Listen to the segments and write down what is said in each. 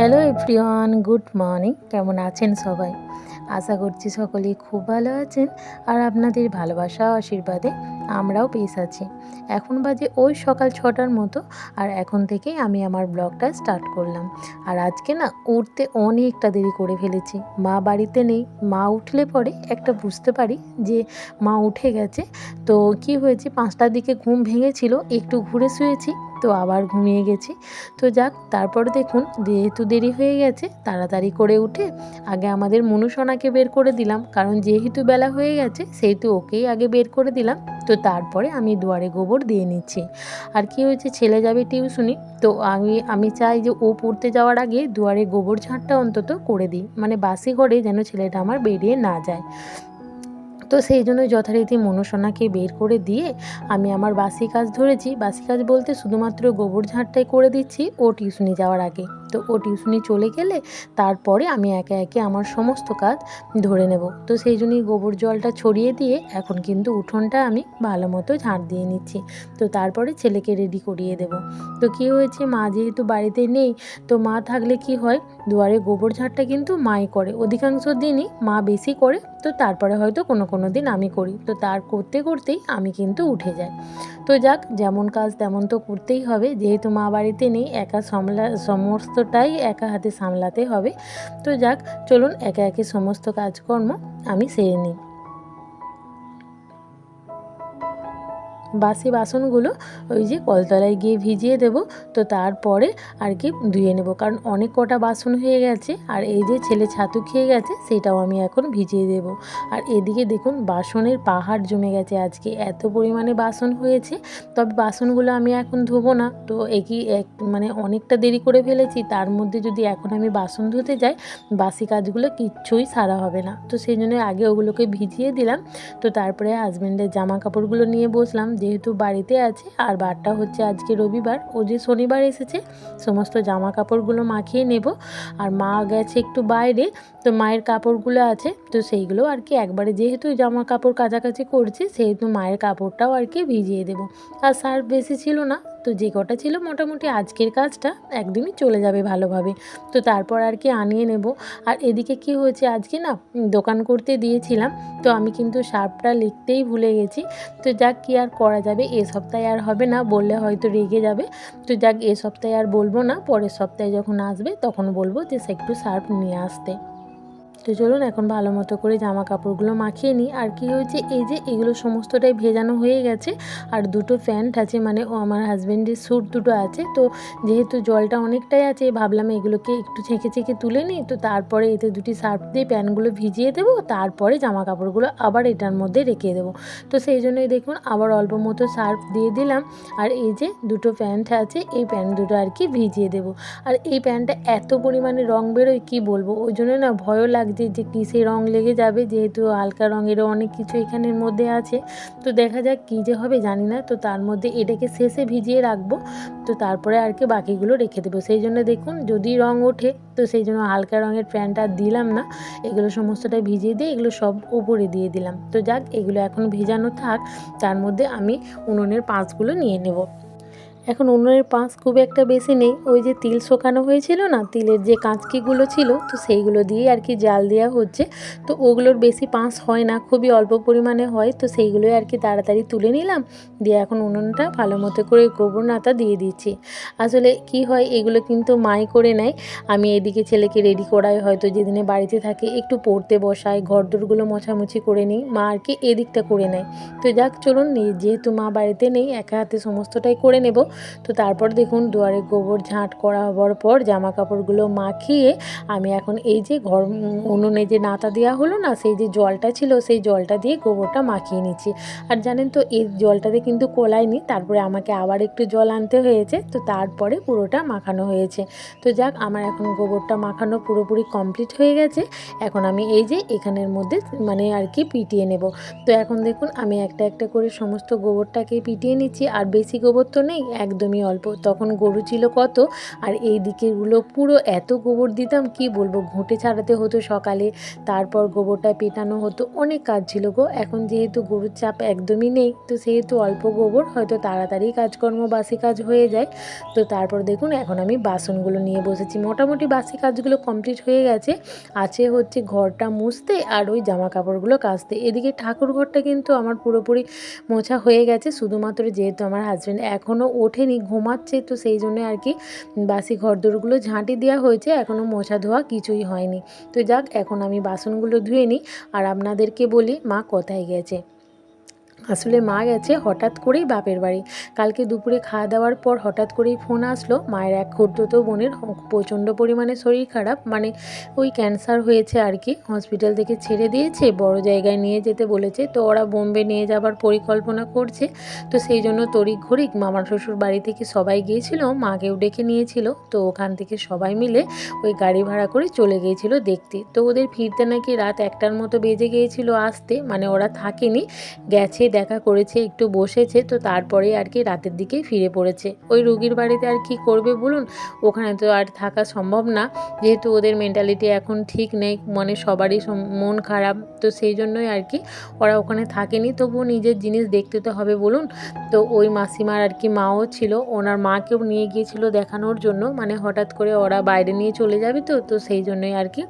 Hello everyone good morning কেমন আছেন সবাই? আশা করছি সকলেই খুব ভালো আছেন আর আপনাদের ভালোবাসা আশীর্বাদে আমরাও বেশ আছি। এখন বাজে ওই সকাল ছটার মতো আর এখন থেকেই আমি আমার ব্লগটা স্টার্ট করলাম। আর আজকে না উঠতে অনেকটা দেরি করে ফেলেছি। মা বাড়িতে নেই, মা উঠলে পরে একটা বুঝতে পারি যে মা উঠে গেছে। তো কি হয়েছে? পাঁচটার দিকে ঘুম ভেঙেছিল, একটু ঘুরে শুয়েছি তো আবার ঘুমিয়ে গেছি। তো যাক, তারপর দেখুন, যেহেতু দেরি হয়ে গেছে, তাড়াতাড়ি করে উঠে আগে আমাদের মনুসোনাকে বের করে দিলাম। কারণ যেহেতু বেলা হয়ে গেছে, সেহেতু ওকেই আগে বের করে দিলাম। তো তারপরে আমি দুয়ারে গোবর দিয়ে নিচ্ছি। আর কি হয়েছে, ছেলে যাবে টিউশনি, তো আমি আমি চাই যে ও পড়তে যাওয়ার আগে দুয়ারে গোবর ঝাঁটটা অন্তত করে দিই। মানে বাসি ঘরে যেন ছেলেটা আমার বেরিয়ে না যায়। তো সেই জন্য যথারীতি মনসোনাকে বের করে দিয়ে আমি আমার বাসি কাজ ধরেছি। বাসি কাজ বলতে শুধুমাত্র গোবর ঝাঁটটাই করে দিচ্ছি, ও টিউশনি যাওয়ার আগে। তো ও টিউশনি চলে গেলে তারপরে আমি একে একে আমার সমস্ত কাজ ধরে নেব। তো সেই জন্যই গোবর জলটা ছড়িয়ে দিয়ে এখন কিন্তু উঠোনটা আমি ভালো মতো ঝাঁট দিয়ে নিচ্ছি। তো তারপরে ছেলেকে রেডি করিয়ে দেব। তো কী হয়েছে, মা যেহেতু বাড়িতে নেই, তো মা থাকলে কি হয় দুয়ারে গোবর ঝাড়টা কিন্তু মাই করে। অধিকাংশ দিনই মা বেশি করে, তো তারপরে হয়তো কোনো কোনো দিন আমি করি। তো তার করতে করতেই আমি কিন্তু উঠে যাই। তো যাক, যেমন কাজ তেমন তো করতেই হবে। যেহেতু মা বাড়িতে নেই, একা সামলা, সমস্তটাই একা হাতে সামলাতে হবে। তো যাক, চলুন একে একে সমস্ত কাজকর্ম আমি সেরে নিই। বাসি বাসনগুলো ওই যে কলতলায় গিয়ে ভিজিয়ে দেব, তো তারপরে আর কি ধুয়ে নেব। কারণ অনেক কটা বাসন হয়ে গেছে আর এই যে ছেলে ছাতু খেয়ে গেছে সেটাও আমি এখন ভিজিয়ে দেব। আর এদিকে দেখুন বাসনের পাহাড় জমে গেছে আজকে, এত পরিমাণে বাসন হয়েছে, তবে বাসনগুলো আমি এখন ধোবো না। তো একই এক মানে অনেকটা দেরি করে ফেলেছি, তার মধ্যে যদি এখন আমি বাসন ধুতে যাই, বাসি কাজগুলো কিচ্ছুই সারা হবে না। তো সেই জন্য আগে ওগুলোকে ভিজিয়ে দিলাম, তো তারপরে হাজব্যান্ডের জামা কাপড়গুলো নিয়ে বসলাম। যেহেতু বাড়িতে আছে, আর বারটা হচ্ছে আজকে রবিবার, ও যে শনিবার এসেছে, সমস্ত জামা কাপড়গুলো মাখিয়ে নেব। আর মা গেছে একটু বাইরে, তো মায়ের কাপড়গুলো আছে, তো সেইগুলো আর কি একবারে যেহেতু জামা কাপড় কাছাকাছি করছি, সেহেতু মায়ের কাপড়টাও আর কি ভিজিয়ে দেবো। আর সার্ফ বেশি ছিল না তো যে কটা ছিল মোটামুটি আজকের কাজটা একদমই চলে যাবে ভালোভাবে। তো তারপর আর কি আনিয়ে নেব। আর এদিকে কি হয়েছে, আজকে না দোকান করতে দিয়েছিলাম, তো আমি কিন্তু সার্ফটা লিখতেই ভুলে গেছি। তো যাক কি আর করা যাবে, এ সপ্তাহে আর হবে না বললে হয়তো রেগে যাবে। তো যাক এ সপ্তাহে আর বলব না, পরের সপ্তাহে যখন আসবে তখন বলব যে সে একটু সার্ফ নিয়ে আসতে। তো চলুন এখন ভালো মতো করে জামা কাপড়গুলো মাখিয়ে নিই। আর কি হয়েছে, এই যে এগুলো সমস্তটাই ভেজানো হয়ে গেছে। আর দুটো প্যান্ট আছে মানে ও আমার হাজব্যান্ডের স্যুট দুটো আছে। তো যেহেতু জলটা অনেকটাই আছে, ভাবলাম এগুলোকে একটু ছেঁকে ছেঁকে তুলে নিই। তো তারপরে এতে দুটি সার্ফ দিয়ে প্যান্টগুলো ভিজিয়ে দেবো। তারপরে জামা কাপড়গুলো আবার এটার মধ্যে রেখে দেবো। তো সেই জন্যই দেখুন, আবার অল্প মতো সার্ফ দিয়ে দিলাম। আর এই যে দুটো প্যান্ট আছে, এই প্যান্ট দুটো আর কি ভিজিয়ে দেবো। আর এই প্যান্টটা এত পরিমাণে রং বেরোয়, কী বলব? ওই জন্য না ভয়ও লাগছে যে কিসে রং লেগে যাবে, যেহেতু হালকা রঙেরও অনেক কিছু এখানের মধ্যে আছে। তো দেখা যাক কী যে হবে, জানি না। তো তার মধ্যে এটাকে শেষে ভিজিয়ে রাখব। তো তারপরে আর কি বাকিগুলো রেখে দেবো। সেই জন্য দেখুন, যদি রং ওঠে, তো সেই জন্য হালকা রঙের প্যান্টটা আর দিলাম না। এগুলো সমস্তটা ভিজিয়ে দিয়ে এগুলো সব উপরে দিয়ে দিলাম। তো যাক, এগুলো এখন ভেজানো থাক। তার মধ্যে আমি উনুনের পাঁচগুলো নিয়ে নেব। এখন উনুনের পাঁচ খুব একটা বেশি নেই, ওই যে তিল শোকানো হয়েছিল না, তিলের যে কাঁচকিগুলো ছিল, তো সেইগুলো দিয়ে আর কি জাল দেওয়া হচ্ছে। তো ওগুলোর বেশি পাঁচ হয় না, খুবই অল্প পরিমাণে হয়, তো সেইগুলোই আর কি তাড়াতাড়ি তুলে নিলাম, দিয়ে এখন উনুনটা ভালো মতো করে গোবর নাতা দিয়ে দিচ্ছি। আসলে কি হয়, এগুলো কিন্তু মাই করে নেয়, আমি এদিকে ছেলেকে রেডি করাই, হয়তো যেদিনে বাড়িতে থাকে একটু পড়তে বসাই, ঘরদোরগুলো মোছামুছি করে নিই, মা আর কি এদিকটা করে নেয়। তো যাক, চলুন যেহেতু মা বাড়িতে নেই, একা হাতে সমস্তটাই করে নেব তো তারপর দেখুন দুয়ারে গোবর ঝাঁট করা হওয়ার পর জামা কাপড়গুলো মাখিয়ে আমি এখন এই যে ঘর উনুনে যে নাতা দেওয়া হলো না, সেই যে জলটা ছিল, সেই জলটা দিয়ে গোবরটা মাখিয়ে নিচ্ছি। আর জানেন তো এই জলটাতে কিন্তু কোলায়নি তারপরে আমাকে আবার একটু জল আনতে হয়েছে, তো তারপরে পুরোটা মাখানো হয়েছে। তো যাক, আমার এখন গোবরটা মাখানো পুরোপুরি কমপ্লিট হয়ে গেছে। এখন আমি এই যে এখানের মধ্যে মানে আর কি পিটিয়ে নেব। তো এখন দেখুন, আমি একটা একটা করে সমস্ত গোবরটাকে পিটিয়ে নিচ্ছি, আর বেশি গোবর তো নেই, এক একদমই অল্প। তখন গরু ছিল কত? আর এই দিকেরগুলো পুরো এত গোবর দিতাম, কি বলব? ঘুঁটে ছাড়াতে হতো সকালে, তারপর গোবরটা পেটানো হতো, অনেক কাজ ছিল গো। এখন যেহেতু গরুর চাপ একদমই নেই, তো সেহেতু অল্প গোবর, হয়তো তাড়াতাড়ি কাজকর্ম, বাসি কাজ হয়ে যায়। তো তারপর দেখুন, এখন আমি বাসনগুলো নিয়ে বসেছি। মোটামুটি বাসি কাজগুলো কমপ্লিট হয়ে গেছে। আছে হচ্ছে ঘরটা মুছতে আর ওই জামা কাপড়গুলো কাচতে। এদিকে ঠাকুর ঘরটা কিন্তু আমার পুরোপুরি মোছা হয়ে গেছে, শুধুমাত্র যেহেতু আমার হাজব্যান্ড এখনও ওঠেনি, ঘুমাচ্ছে তো সেই জন্য আর কি বাসি ঘরদোরগুলো ঝাঁটি দেওয়া হয়েছে এখনও মোছা ধোয়া কিছুই হয়নি। তো যাক, এখন আমি বাসনগুলো ধুয়ে নিই। আর আপনাদেরকে বলি, মা কোথায় গেছে? আসলে মা গেছে হঠাৎ করেই বাপের বাড়ি। কালকে দুপুরে খাওয়া দাওয়ার পর হঠাৎ করেই ফোন আসলো। মায়ের এক ক্ষুদ্রত বোনের প্রচণ্ড পরিমাণে শরীর খারাপ মানে ওই ক্যান্সার হয়েছে আর কি। হসপিটাল থেকে ছেড়ে দিয়েছে, বড় জায়গায় নিয়ে যেতে বলেছে। তো ওরা বোম্বে নিয়ে যাবার পরিকল্পনা করছে। তো সেই জন্য তড়িঘ ঘড়িক মামার শ্বশুর বাড়ি থেকে সবাই গিয়েছিল, মাকেও ডেকে নিয়েছিল। তো ওখান থেকে সবাই মিলে ওই গাড়ি ভাড়া করে চলে গিয়েছিল দেখতে। তো ওদের ফিরতে নাকি রাত একটার মতো বেজে গিয়েছিল আসতে মানে ওরা থাকেনি। গেছে দেখা করেছে, একটু বসেছে, তো তারপরে আর কি রাতের দিকেই ফিরে পড়েছে। ওই রুগীর বাড়িতে আর কি করবে বলুন? ওখানে তো আর থাকা সম্ভব না। যেহেতু ওদের মেন্টালিটি এখন ঠিক নেই মানে সবারই মন খারাপ, তো সেই জন্যই আর কি ওরা ওখানে থাকেনি। তবুও নিজের জিনিস দেখতে তো হবে বলুন। তো ওই মাসিমার আর কি মাও ছিল, ওনার মাকেও নিয়ে গিয়েছিল দেখানোর জন্য। মানে হঠাৎ করে ওরা বাইরে নিয়ে চলে যাবে তো তো সেই জন্যই আর কি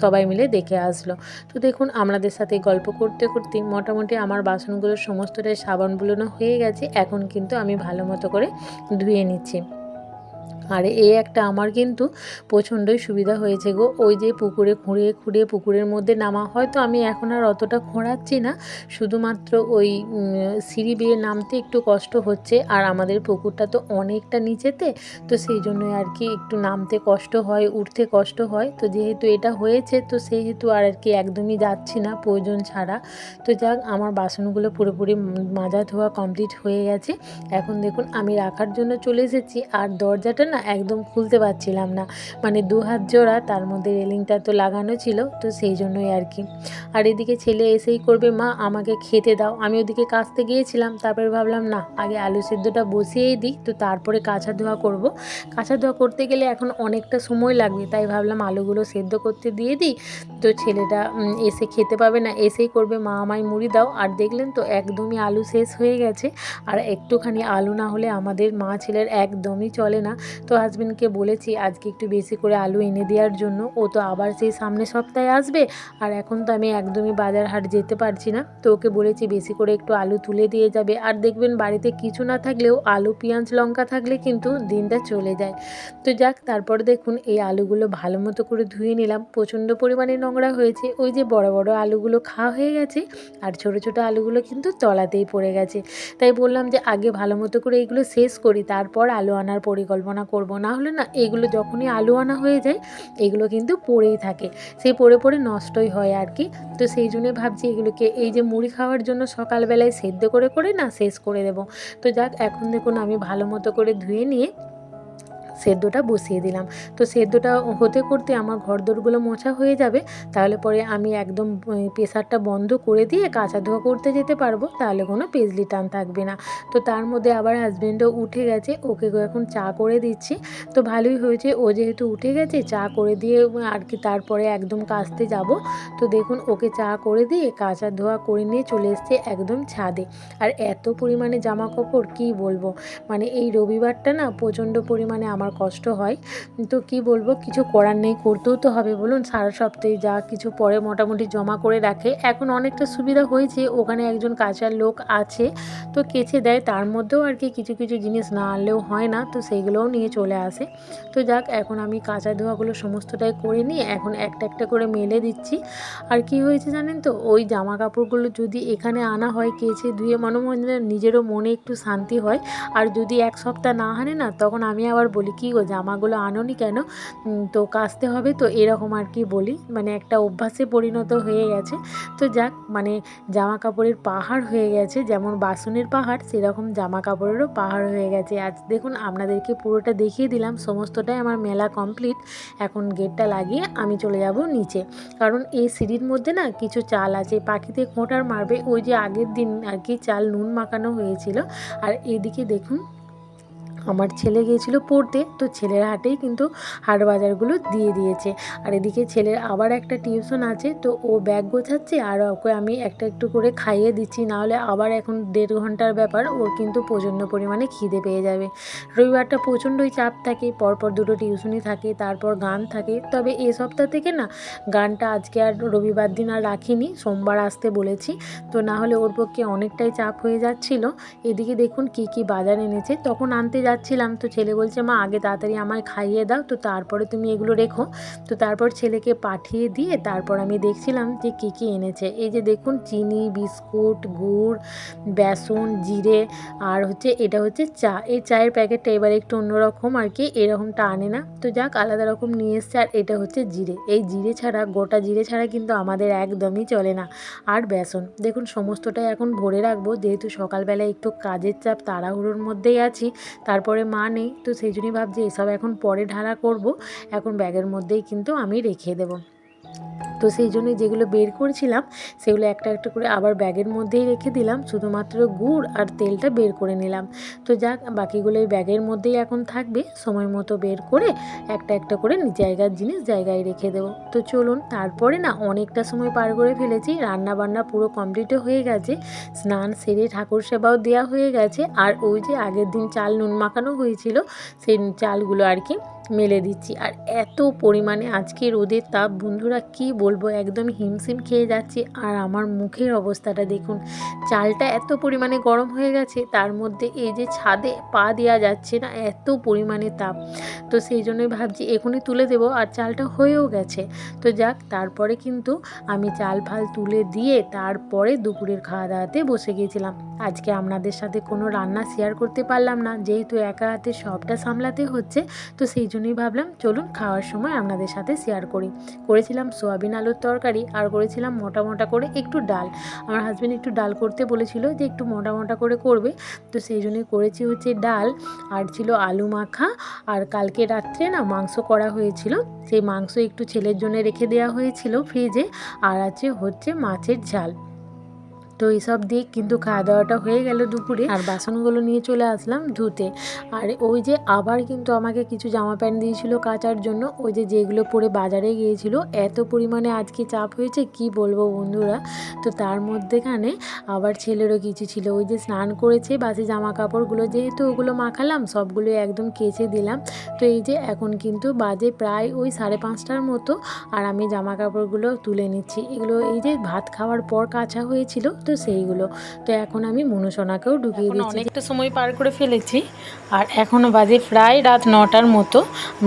সবাই মিলে দেখে আসলো। তো দেখুন, আমাদের সাথে গল্প করতে করতে মোটামুটি আমার বাসনগুলো সমস্তটাই সাবান বুলোনো হয়ে গেছে। এখন কিন্তু আমি ভালো মতো করে ধুয়ে নিচ্ছি। আর এ একটা আমার কিন্তু প্রচণ্ডই সুবিধা হয়েছে গো। ওই যে পুকুরে খুঁড়িয়ে খুঁড়িয়ে পুকুরের মধ্যে নামা, হয়তো আমি এখন আর অতটা খোঁড়াচ্ছি না। শুধুমাত্র ওই সিঁড়ি বেয়ে নামতে একটু কষ্ট হচ্ছে। আর আমাদের পুকুরটা তো অনেকটা নিচেতে, তো সেই জন্যই আর কি একটু নামতে কষ্ট হয়, উঠতে কষ্ট হয়। তো যেহেতু এটা হয়েছে, তো সেহেতু আর আর কি একদমই যাচ্ছি না প্রয়োজন ছাড়া। তো যাক, আমার বাসনগুলো পুরোপুরি মাজা ধোয়া কমপ্লিট হয়ে গেছে। এখন দেখুন, আমি রাখার জন্য চলে এসেছি। আর দরজাটা না একদম খুলতে পারছিলাম না। মানে দু হাত জোড়া, তার মধ্যে রেলিংটা তো লাগানো ছিল, তো সেই জন্যই আর কি। আর এদিকে ছেলে এসেই করবে, মা, আমাকে খেতে দাও। আমি ওদিকে কাচতে গিয়েছিলাম, তারপরে ভাবলাম, না, আগে আলু সেদ্ধটা বসিয়েই দিই, তো তারপরে কাঁচা ধোয়া করব। কাঁচা ধোয়া করতে গেলে এখন অনেকটা সময় লাগবে, তাই ভাবলাম আলুগুলো সেদ্ধ করতে দিয়ে দিই। তো ছেলেটা এসে খেতে পাবে না, এসেই করবে, মা, আমায় মুড়ি দাও। আর দেখলেন তো একদমই আলু শেষ হয়ে গেছে, আর একটুখানি আলু না হলে আমাদের মা ছেলের একদমই চলে না। তো হাজব্যান্ডকে বলেছি, আজকে একটু বেশি করে আলু এনে দেওয়ার জন্য। ও তো আবার সেই সামনে সপ্তাহে আসবে। আর এখন তো আমি একদমই বাজার হাট যেতে পারছি না। তো ওকে বলেছি, বেশি করে একটু আলু তুলে দিয়ে যাবে। আর দেখবেন বাড়িতে কিছু না থাকলেও আলু, পেঁয়াজ, লঙ্কা থাকলে কিন্তু দিনটা চলে যায়। তো যাক, তারপর দেখুন, এই আলুগুলো ভালো মতো করে ধুয়ে নিলাম। প্রচণ্ড পরিমাণে নোংরা হয়েছে। ওই যে বড় বড় আলুগুলো খাওয়া হয়ে গেছে, আর ছোট ছোট আলুগুলো কিন্তু তলাতেই পড়ে গেছে। তাই বললাম যে, আগে ভালো মতো করে এগুলো শেষ করি, তারপর আলু আনার পরিকল্পনা করব। না হলে না, এগুলো যখনই আলু আনা হয়ে যায়, এগুলো কিন্তু পড়েই থাকে। সেই পড়ে পড়ে নষ্টই হয় আর কি। তো সেই জন্যই ভাবছি এগুলোকে, এই যে মুড়ি খাওয়ার জন্য সকালবেলায় সেদ্ধ করে করে না শেষ করে দেব। তো যাক, এখন দেখুন আমি ভালো মতো করে ধুয়ে নিয়ে সেদ্ধটা বসিয়ে দিলাম। তো সেদ্ধটা হতে করতে আমার ঘরদোরগুলো মোছা হয়ে যাবে, তাহলে পরে আমি একদম প্রেশারটা বন্ধ করে দিয়ে কাঁচা ধোয়া করতে যেতে পারব, তাহলে কোনো পেজলি টান থাকবে না। তো তার মধ্যে আবার হাজব্যান্ডও উঠে গেছে, ওকে এখন চা করে দিচ্ছি। তো ভালোই হয়েছে, ও যেহেতু উঠে গেছে, চা করে দিয়ে আর কি তারপরে একদম কাচতে যাব। তো দেখুন, ওকে চা করে দিয়ে কাঁচা ধোয়া করে নিয়ে চলে এসছে একদম ছাদে। আর এত পরিমাণে জামা কাপড় কী বলব? মানে এই রবিবারটা না প্রচণ্ড পরিমাণে আমার কষ্ট হয়। তো কি বলব, কিছু করার নেই, করতেও তো হবে। বলুন, সারা সপ্তাহে যা কিছু পরে মোটামুটি জমা করে রাখে। এখন অনেকটা সুবিধা হয়েছে, ওখানে একজন কাঁচার লোক আছে, তো কেচে দেয়। তার মধ্যেও আর কি কিছু কিছু জিনিস না আনলেও হয় না, তো সেইগুলোও নিয়ে চলে আসে। তো যাক, এখন আমি কাঁচা ধোয়াগুলো সমস্তটাই করে নিয়ে এখন একটা একটা করে মেলে দিচ্ছি। আর কি হয়েছে জানেন তো, ওই জামা কাপড়গুলো যদি এখানে আনা হয়, কেচে ধুয়ে মনে নিজেরও মনে একটু শান্তি হয়। আর যদি এক সপ্তাহ না আনে না, তখন আমি আবার বলি কী গো, জামাগুলো আনোনি কেন? তো কাচতে হবে তো এরকম আর কি বলি। মানে একটা অভ্যাসে পরিণত হয়ে গেছে। তো যাক মানে জামা কাপড়ের পাহাড় হয়ে গেছে। যেমন বাসনের পাহাড়, সেরকম জামা কাপড়েরও পাহাড় হয়ে গেছে। আজ দেখুন, আপনাদেরকে পুরোটা দেখিয়ে দিলাম। সমস্তটাই আমার মেলা কমপ্লিট এখন গেটটা লাগিয়ে আমি চলে যাব নিচে। কারণ এই সিঁড়ির মধ্যে না কিছু চাল আছে। পাখিতে খোঁটার মারবে। ওই যে আগের দিন আর কি চাল নুন মাখানো হয়েছিল। আর এদিকে দেখুন আমার ছেলে গিয়েছিল পড়তে, তো ছেলের হাটেই কিন্তু হাট বাজারগুলো দিয়ে দিয়েছে। আর এদিকে ছেলের আবার একটা টিউশন আছে, তো ও ব্যাগ গোছাচ্ছে আর ওকে আমি একটা একটু করে খাইয়ে দিচ্ছি, নাহলে আবার এখন দেড় ঘণ্টার ব্যাপার, ওর কিন্তু প্রচণ্ড পরিমাণে খিদে পেয়ে যাবে। রবিবারটা প্রচণ্ডই চাপ থাকে, পরপর দুটো টিউশনই থাকে, তারপর গান থাকে। তবে এ সপ্তাহ থেকে না, গানটা আজকে আর রবিবার দিন আর রাখিনি, সোমবার আসতে বলেছি, তো না হলে ওর পক্ষে অনেকটাই চাপ হয়ে যাচ্ছিল। এদিকে দেখুন কি কি বাজার এনেছে, তখন আনতে যাচ্ছিলাম তো ছেলে বলছে, মা, আগে তাড়াতাড়ি আমায় খাইয়ে দাও, তো তারপরে তুমি এগুলো রেখো। তো তারপর ছেলেকে পাঠিয়ে দিয়ে তারপর আমি দেখছিলাম যে কী কী এনেছে। এই যে দেখুন, চিনি, বিস্কুট, গুড়, বেসন, জিরে, আর হচ্ছে, এটা হচ্ছে চা। এই চায়ের প্যাকেটটা এবার একটু অন্যরকম আর কি, এরকমটা আনে না। তো যাক, আলাদা রকম নিয়ে এসছে, আর এটা হচ্ছে জিরে। এই জিরে ছাড়া, গোটা জিরে ছাড়া কিন্তু আমাদের একদমই চলে না। আর বেসন, দেখুন, সমস্তটাই এখন ভরে রাখব। যেহেতু সকালবেলা একটু কাজের চাপ, তাড়াহুড়োর মধ্যেই আছি, তারপরে মা নেই, তো সেই জন্যই ভাবছি এসব এখন পরে ঢালা করব। এখন ব্যাগের মধ্যেই কিন্তু আমি রেখে দেবো। তো সেই জন্যই যেগুলো বের করেছিলাম, সেগুলো একটা একটা করে আবার ব্যাগের মধ্যেই রেখে দিলাম, শুধুমাত্র গুড় আর তেলটা বের করে নিলাম। তো যাক, বাকিগুলো এই ব্যাগের মধ্যেই এখন থাকবে, সময় মতো বের করে একটা একটা করে জায়গার জিনিস জায়গায় রেখে দেবো। তো চলুন, তারপরে না অনেকটা সময় পার করে ফেলেছি রান্না বান্না পুরো কমপ্লিটও হয়ে গেছে, স্নান সেরে ঠাকুর সেবাও দেওয়া হয়ে গেছে, আর ওই যে আগের দিন চাল নুন মাখানো হয়েছিল, সেই চালগুলো আর কি মেলে দিচ্ছি। আর এত পরিমাণে আজকে রোদের তাপ, বন্ধুরা কি বলব? একদম হিমশিম খেয়ে যাচ্ছি। আর আমার মুখের অবস্থাটা দেখুন, চালটা এত পরিমাণে গরম হয়ে গেছে, তার মধ্যে এই যে ছাদে পা দেওয়া যাচ্ছে না, এত পরিমাণে তাপ। তো সেই জন্যই ভাবছি এখনই তুলে দেবো, আর চালটা হয়েও গেছে। তো যাক, তারপরে কিন্তু আমি চাল ফাল তুলে দিয়ে তারপরে দুপুরের খাওয়া দাওয়াতে বসে গিয়েছিলাম আজকে আপনাদের সাথে কোনো রান্না শেয়ার করতে পারলাম না, যেহেতু একা হাতে সবটা সামলাতে হচ্ছে, তো সেই জন্যই ভাবলাম, চলুন খাওয়ার সময় আপনাদের সাথে শেয়ার করি। করেছিলাম সোয়াবিন আলুর তরকারি আর করেছিলাম মোটা মোটা করে একটু ডাল। আমার হাজব্যান্ড একটু ডাল করতে বলেছিল যে একটু মোটা মোটা করে করবে। তো সেই জন্যই করেছি হচ্ছে ডাল আর ছিল আলু মাখা। আর কালকে রাত্রে না মাংস করা হয়েছিল। সেই মাংস একটু ছেলের জন্য রেখে দেওয়া হয়েছিল ফ্রিজে আর আছে হচ্ছে মাছের ঝাল। তো এইসব দিয়ে কিন্তু খাওয়া দাওয়াটা হয়ে গেল দুপুরে। আর বাসনগুলো নিয়ে চলে আসলাম ধুতে। আর ওই যে আবার কিন্তু আমাকে কিছু জামা প্যান্ট দিয়েছিল কাচার জন্য। ওই যে যেগুলো পরে বাজারে গিয়েছিল। এত পরিমাণে আজকে চাপ হয়েছে, কি বলব বন্ধুরা? তো তার মধ্যেখানে আবার ছেলেরও কিছু ছিল। ওই যে স্নান করেছে, বাসি জামা কাপড়গুলো যেহেতু ওগুলো মাখালাম সবগুলো একদম কেচে দিলাম। তো এই যে এখন কিন্তু বাজে প্রায় ওই সাড়ে পাঁচটার মতো। আর আমি জামা কাপড়গুলো তুলে নিচ্ছি। এগুলো এই যে ভাত খাওয়ার পর কাছা হয়েছিল। তো সেইগুলো। তো এখন আমি মনুসোনাকেও ঢুকিয়ে দিচ্ছি অনেকটা সময় পার করে ফেলেছি। আর এখনও বাজে প্রায় রাত নটার মতো।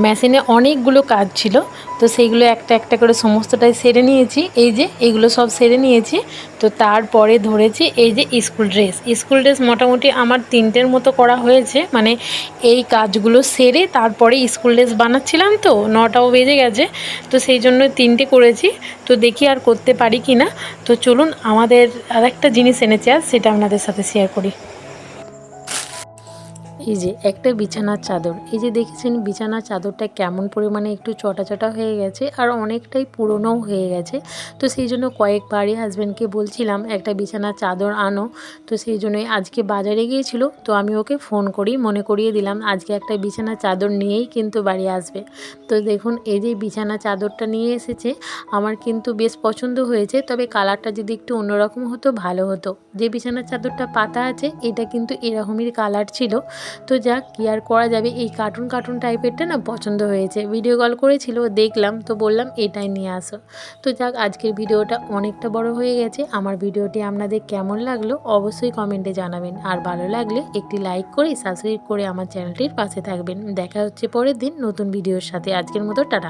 মেশিনে অনেকগুলো কাজ ছিল। তো সেইগুলো একটা একটা করে সমস্তটাই সেরে নিয়েছি। এই যে এগুলো সব সেরে নিয়েছি। তো তারপরে ধরেছি এই যে স্কুল ড্রেস। স্কুল ড্রেস মোটামুটি আমার তিনটের মতো করা হয়েছে। মানে এই কাজগুলো সেরে তারপরে স্কুল ড্রেস বানাচ্ছিলাম তো নটাও বেজে গেছে। তো সেই জন্য তিনটে করেছি। তো দেখি আর করতে পারি কি না তো চলুন আমাদের আর একটা জিনিস এনেছে আর সেটা আপনাদের সাথে শেয়ার করি। এই যে একটা বিছানার চাদর, এই যে দেখেছেন বিছানার চাদরটা কেমন পরিমাণে একটু চটা চটা হয়ে গেছে আর অনেকটাই পুরনোও হয়ে গেছে। তো সেই জন্য কয়েকবারই হাজব্যান্ডকে বলছিলাম, একটা বিছানার চাদর আনো। তো সেই জন্যই আজকে বাজারে গিয়েছিল, তো আমি ওকে ফোন করি, মনে করিয়ে দিলাম, আজকে একটা বিছানার চাদর নিয়েই কিন্তু বাড়ি আসবে। তো দেখুন, এই যে বিছানা চাদরটা নিয়ে এসেছে, আমার কিন্তু বেশ পছন্দ হয়েছে, তবে কালারটা যদি একটু অন্যরকম হতো, ভালো হতো। যে বিছানার চাদরটা পাতা আছে, এটা কিন্তু এরকমই কালার ছিল। তো যাক, কী আর করা যাবে? এই কার্টুন কার্টুন টাইপেরটা না পছন্দ হয়েছে। ভিডিও কল করেছিল, দেখলাম, তো বললাম, এটাই নিয়ে আসো। তো যাক, আজকের ভিডিওটা অনেকটা বড় হয়ে গেছে। আমার ভিডিওটি আপনাদের কেমন লাগল অবশ্যই কমেন্টে জানাবেন। আর ভালো লাগলে একটি লাইক করে সাবস্ক্রাইব করে আমার চ্যানেলটির পাশে থাকবেন। দেখা হচ্ছে পরের দিন নতুন ভিডিওর সাথে। আজকের মতো, টাটা।